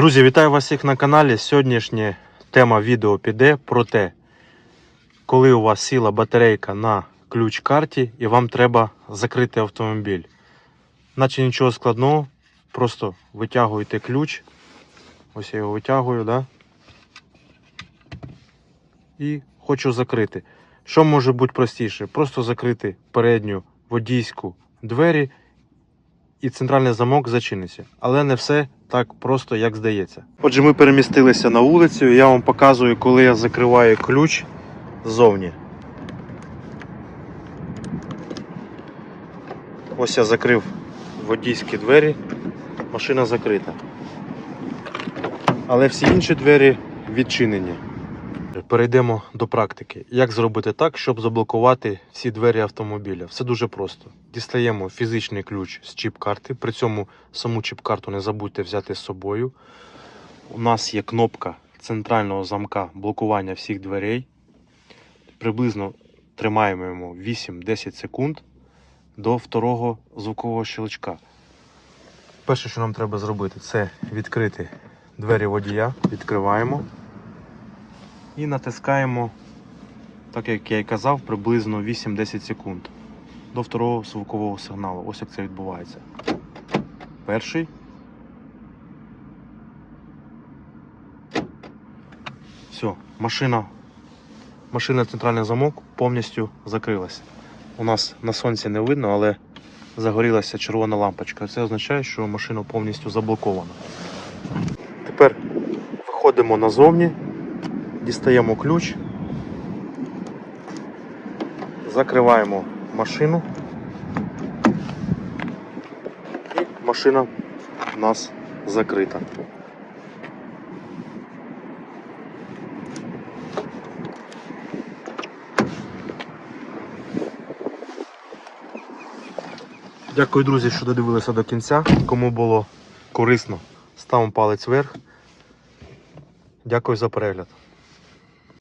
Друзі, вітаю вас всіх на каналі. Сьогоднішня тема відео піде про те, коли у вас сіла батарейка на ключ карті і вам треба закрити автомобіль. Наче нічого складного, просто витягуєте ключ. Ось я його витягую, да? І хочу закрити. Що може бути простіше? Просто закрити передню водійську двері і центральний замок зачиниться. Але не все так просто, як здається. Отже, ми перемістилися на вулицю. Я вам показую, коли я закриваю ключ ззовні. Ось я закрив водійські двері, машина закрита. Але всі інші двері відчинені. Перейдемо до практики. Як зробити так, щоб заблокувати всі двері автомобіля? Все дуже просто. Дістаємо фізичний ключ з чіп-карти. При цьому саму чіп-карту не забудьте взяти з собою. У нас є кнопка центрального замка блокування всіх дверей. Приблизно тримаємо 8-10 секунд до второго звукового щелчка. Перше, що нам треба зробити, це відкрити двері водія. Відкриваємо і натискаємо, так як я і казав, приблизно 8-10 секунд до второго звукового сигналу. Ось як це відбувається. Перший. Все, машина, машина центральний замок повністю закрилася. У нас на сонці не видно, але загорілася червона лампочка. Це означає, що машина повністю заблокована. Тепер виходимо назовні, дістаємо ключ, закриваємо машину. І машина у нас закрита. Дякую, друзі, що додивилися до кінця. Кому було корисно, ставимо палець вверх. Дякую за перегляд.